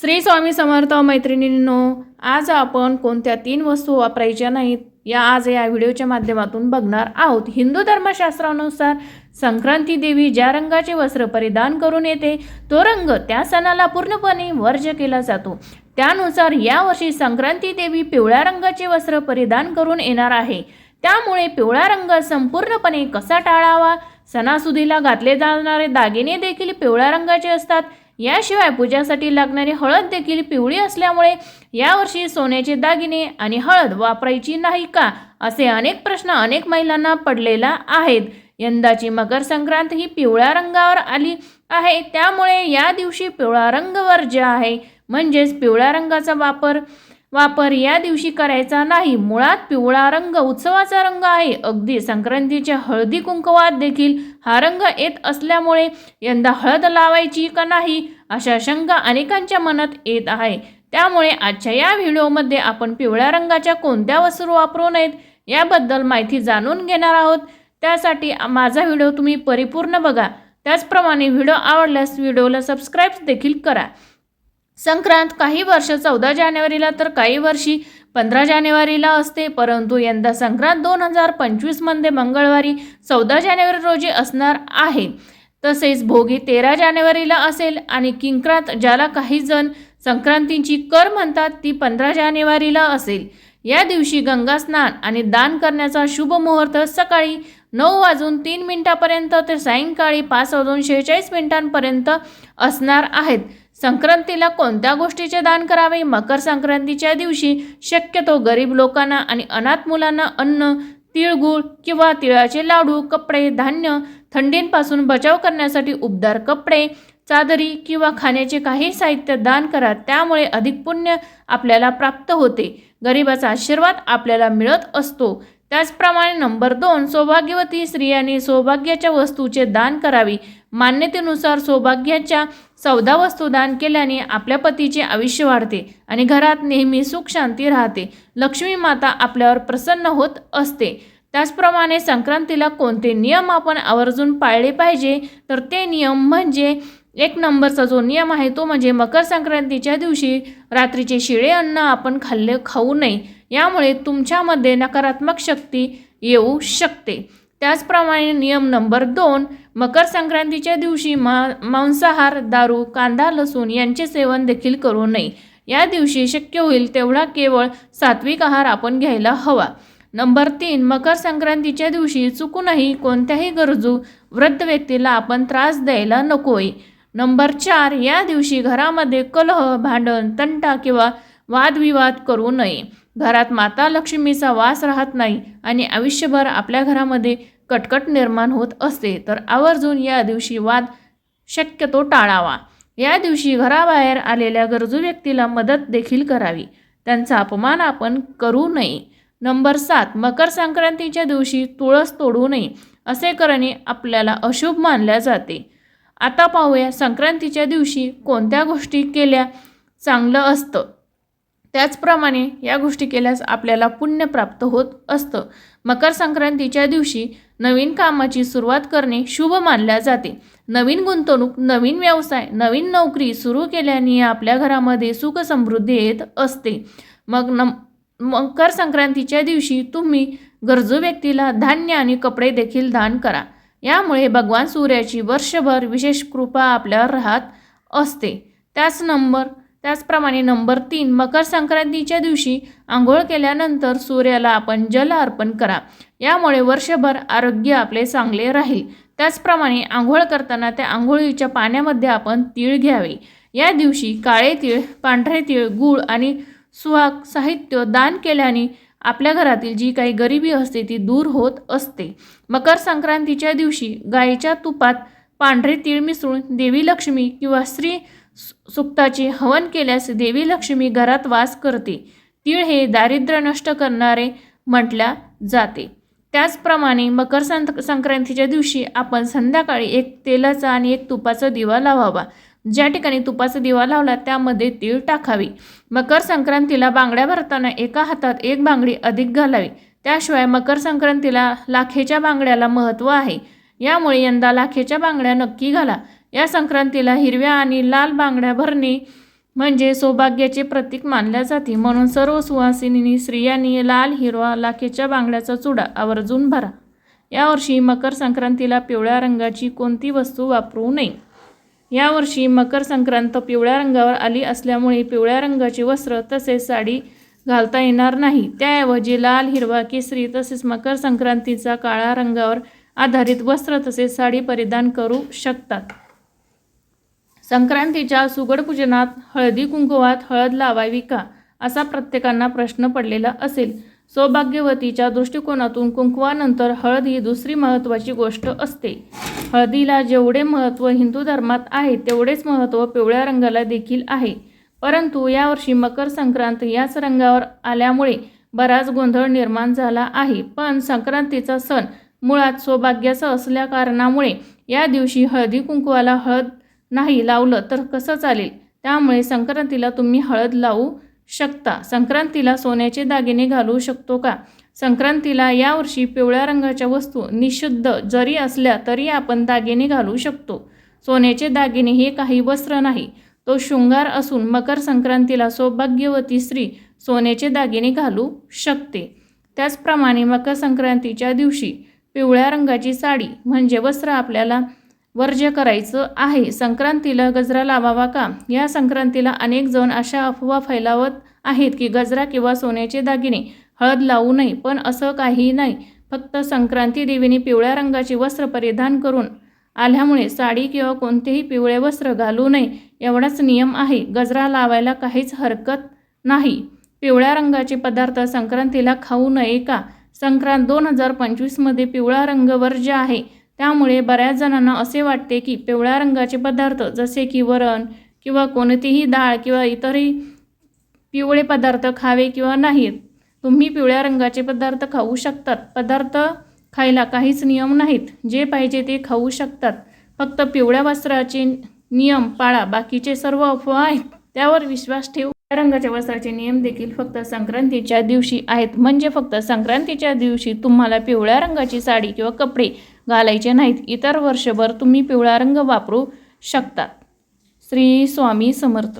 श्री स्वामी समर्थ मैत्रिणींनो आज आपण कोणत्या तीन वस्तू वापरायच्या नाहीत या आज या व्हिडिओच्या माध्यमातून बघणार आहोत. हिंदू धर्मशास्त्रानुसार संक्रांती देवी ज्या रंगाचे वस्त्र परिधान करून येते तो रंग त्या सणाला पूर्णपणे वर्ज्य केला जातो. त्यानुसार यावर्षी संक्रांती देवी पिवळ्या रंगाचे वस्त्र परिधान करून येणार आहे. त्यामुळे पिवळा रंग संपूर्णपणे कसा टाळावा? सणासुदीला घातले जाणारे दागिने देखील पिवळ्या रंगाचे असतात. याशिवाय पूजासाठी लागणारी हळद देखील पिवळी असल्यामुळे यावर्षी सोन्याचे दागिने आणि हळद वापरायची नाही का? असे अनेक प्रश्न अनेक महिलांना पडलेला आहेत. यंदाची मकर संक्रांत ही पिवळ्या रंगावर आली आहे. त्यामुळे या दिवशी पिवळा रंग वर्ज्य आहे. म्हणजेच पिवळ्या रंगाचा वापर वापर या दिवशी करायचा नाही. मुळात पिवळा रंग उत्सवाचा रंग आहे. अगदी संक्रांतीच्या हळदी कुंकवात देखील हा रंग येत असल्यामुळे यंदा हळद लावायची का नाही अशा शंका अनेकांच्या मनात येत आहे. त्यामुळे आजच्या या व्हिडिओमध्ये आपण पिवळ्या रंगाच्या कोणत्या वस्तू वापरू नयेत याबद्दल माहिती जाणून घेणार आहोत. त्यासाठी माझा व्हिडिओ तुम्ही परिपूर्ण बघा. त्याचप्रमाणे व्हिडिओ आवडल्यास व्हिडिओला सबस्क्राईब देखील करा. संक्रांत काही वर्ष चौदा जानेवारीला तर काही वर्षी पंधरा जानेवारीला असते परंतु यंदा संक्रांत दोन हजार पंचवीसमध्ये मंगळवारी चौदा जानेवारी रोजी असणार आहे. तसेच भोगी तेरा जानेवारीला असेल आणि किंक्रांत ज्याला काही जण संक्रांतीची कर म्हणतात ती पंधरा जानेवारीला असेल. या दिवशी गंगा स्नान आणि दान करण्याचा शुभ मुहूर्त सकाळी नऊ वाजून तीन मिनिटापर्यंत तर सायंकाळी पाच वाजून शेहेचाळीस मिनिटांपर्यंत असणार आहेत. संक्रांतीला कोणत्या गोष्टीचे दान करावे? मकर संक्रांतीच्या दिवशी शक्यतो गरीब लोकांना आणि अनाथ मुलांना अन्न तिळगुळ किंवा तिळाचे लाडू कपडे धान्य थंडींपासून बचाव करण्यासाठी उबदार कपडे चादरी किंवा खाण्याचे काही साहित्य दान करा. त्यामुळे अधिक पुण्य आपल्याला प्राप्त होते. गरिबाचा आशीर्वाद आपल्याला मिळत असतो. त्याचप्रमाणे नंबर दोन सौभाग्यवती स्त्रियांनी सौभाग्याच्या वस्तूचे दान करावी. मान्यतेनुसार सौभाग्याच्या चौदा वस्तू दान केल्याने आपल्या पतीचे आयुष्य वाढते आणि घरात नेहमी सुख शांती राहते. लक्ष्मी माता आपल्यावर प्रसन्न होत असते. त्याचप्रमाणे संक्रांतीला कोणते नियम आपण आवर्जून पाळले पाहिजे? तर ते नियम म्हणजे एक नंबरचा जो नियम आहे तो म्हणजे मकर संक्रांतीच्या दिवशी रात्रीचे शिळे अन्न आपण खाल्ले खाऊ नये. यामुळे तुमच्यामध्ये नकारात्मक शक्ती येऊ शकते. त्याचप्रमाणे नियम नंबर दोन मकर संक्रांतीच्या दिवशी मा मांसाहार दारू कांदा लसूण यांचे सेवन देखील करू नये. या दिवशी शक्य होईल तेवढा केवळ सात्विक आहार आपण घ्यायला हवा. नंबर तीन मकर संक्रांतीच्या दिवशी चुकूनही कोणत्याही गरजू वृद्ध व्यक्तीला आपण त्रास द्यायला नकोय. नंबर चार या दिवशी घरामध्ये कलह भांडण तंटा किंवा वादविवाद करू नये. घरात माता लक्ष्मीचा वास राहत नाही आणि आयुष्यभर आपल्या घरामध्ये कटकट निर्माण होत असते तर आवर्जून या दिवशी वाद शक्यतो टाळावा. या दिवशी घराबाहेर आलेल्या गरजू व्यक्तीला मदत देखील करावी. त्यांचा अपमान आपण करू नये. नंबर सात मकर संक्रांतीच्या दिवशी तुळस तोडू नये असे करणे आपल्याला अशुभ मानल्या जाते. आता पाहूया संक्रांतीच्या दिवशी कोणत्या गोष्टी केल्या चांगलं असतं. त्याचप्रमाणे या गोष्टी केल्यास आपल्याला पुण्य प्राप्त होत असतं. मकर संक्रांतीच्या दिवशी नवीन कामाची सुरुवात करणे शुभ मानल्या जाते. नवीन गुंतवणूक नवीन व्यवसाय नवीन नोकरी सुरू केल्याने आपल्या घरामध्ये सुख समृद्धी येत असते. मग न मकर संक्रांतीच्या दिवशी तुम्ही गरजू व्यक्तीला धान्य आणि कपडे देखील दान करा. यामुळे भगवान सूर्याची वर्षभर विशेष कृपा आपल्यावर राहत असते. त्याच नंबर त्याचप्रमाणे नंबर तीन मकर संक्रांतीच्या दिवशी आंघोळ केल्यानंतर सूर्याला आपण जल अर्पण करा. यामुळे वर्षभर आरोग्य आपले चांगले राहील. त्याचप्रमाणे आंघोळ करताना त्या आंघोळीच्या पाण्यामध्ये आपण तीळ घ्यावे. या दिवशी काळे तीळ पांढरे तीळ गूळ आणि सुहाग साहित्य दान केल्याने आपल्या घरातील जी काही गरिबी असते ती दूर होत असते. मकर संक्रांतीच्या दिवशी गायीच्या तुपात पांढरे तीळ मिसळून देवी लक्ष्मी किंवा स्त्री सुक्ताचे हवन केल्यास देवी लक्ष्मी घरात वास करते. तीळ हे दारिद्र्य नष्ट करणारे म्हटल्या जाते. त्याचप्रमाणे मकर संक्रांतीच्या दिवशी आपण संध्याकाळी एक तेलाचा आणि एक तुपाचा दिवा लावावा. ज्या ठिकाणी तुपाचा दिवा लावला त्यामध्ये तीळ टाकावी. मकर संक्रांतीला बांगड्या भरताना एका हातात एक बांगडी अधिक घालावी. त्याशिवाय मकर संक्रांतीला लाखेच्या बांगड्याला महत्त्व आहे. यामुळे यंदा लाखेच्या बांगड्या नक्की घाला. या संक्रांतीला हिरव्या आणि लाल बांगड्या भरणे म्हणजे सौभाग्याचे प्रतीक मानल्या जाते. म्हणून सर्व सुवासिनी स्त्रियांनी लाल हिरवा लाखेच्या बांगड्याचा चुडा आवर्जून भरा. यावर्षी मकर संक्रांतीला पिवळ्या रंगाची कोणती वस्तू वापरू नये? यावर्षी मकर संक्रांत पिवळ्या रंगावर आली असल्यामुळे पिवळ्या रंगाची वस्त्र तसेच साडी घालता येणार नाही. त्याऐवजी लाल हिरवा केसरी तसेच मकर संक्रांतीचा काळा रंगावर आधारित वस्त्र तसेच साडी परिधान करू शकतात. संक्रांतीच्या सुगड पूजनात हळदी कुंकवात हळद लावावी का? असा प्रत्येकांना प्रश्न पडलेला असेल. सौभाग्यवतीच्या दृष्टिकोनातून कुंकवानंतर हळद ही दुसरी महत्त्वाची गोष्ट असते. हळदीला जेवढे महत्त्व हिंदू धर्मात आहे तेवढेच महत्त्व पिवळ्या रंगाला देखील आहे. परंतु यावर्षी मकर संक्रांत याच रंगावर आल्यामुळे बराच गोंधळ निर्माण झाला आहे. पण संक्रांतीचा सण मुळात सौभाग्याचा असल्या कारणामुळे या दिवशी हळदी कुंकवाला हळद नाही लावलं तर कसं चालेल? त्यामुळे संक्रांतीला तुम्ही हळद लावू शकता. संक्रांतीला सोन्याचे दागिने घालू शकतो का? संक्रांतीला यावर्षी पिवळ्या रंगाच्या वस्तू निषिद्ध जरी असल्या तरी आपण दागिने घालू शकतो. सोन्याचे दागिने हे काही वस्त्र नाही. तो शृंगार असून मकर संक्रांतीला सौभाग्यवती स्त्री सोन्याचे दागिने घालू शकते. त्याचप्रमाणे मकर संक्रांतीच्या दिवशी पिवळ्या रंगाची साडी म्हणजे वस्त्र आपल्याला वर्ज्य करायचं आहे. संक्रांतीला गजरा लावावा का? या संक्रांतीला अनेक जण अशा अफवा फैलावत आहेत की गजरा किंवा सोन्याचे दागिने हळद लावू नये पण असं काही नाही. फक्त संक्रांती देवीने पिवळ्या रंगाचे वस्त्र परिधान करून आल्यामुळे साडी किंवा कोणतेही पिवळे वस्त्र घालू नये एवढाच नियम आहे. गजरा लावायला काहीच हरकत नाही. पिवळ्या रंगाचे पदार्थ संक्रांतीला खाऊ नये का? संक्रांत दोन हजार पंचवीसमध्ये पिवळा रंग वर्ज्य आहे. त्यामुळे बऱ्याच जणांना असे वाटते की पिवळ्या रंगाचे पदार्थ जसे की वरण किंवा कोणतीही डाळ किंवा इतरही पिवळे पदार्थ खावे किंवा नाहीत. तुम्ही पिवळ्या रंगाचे पदार्थ खाऊ शकतात. पदार्थ खायला काहीच नियम नाहीत. जे पाहिजे ते खाऊ शकतात. फक्त पिवळ्या वस्त्राचे नियम पाळा. बाकीचे सर्व अफवा आहेत. त्यावर विश्वास ठेवू. रंगाच्या वस्त्राचे नियम देखील फक्त संक्रांतीच्या दिवशी आहेत. म्हणजे फक्त संक्रांतीच्या दिवशी तुम्हाला पिवळ्या रंगाची साडी किंवा कपडे घालायचे नाहीत. इतर वर्षभर तुम्ही पिवळा रंग वापरू शकतात श्री स्वामी समर्थ.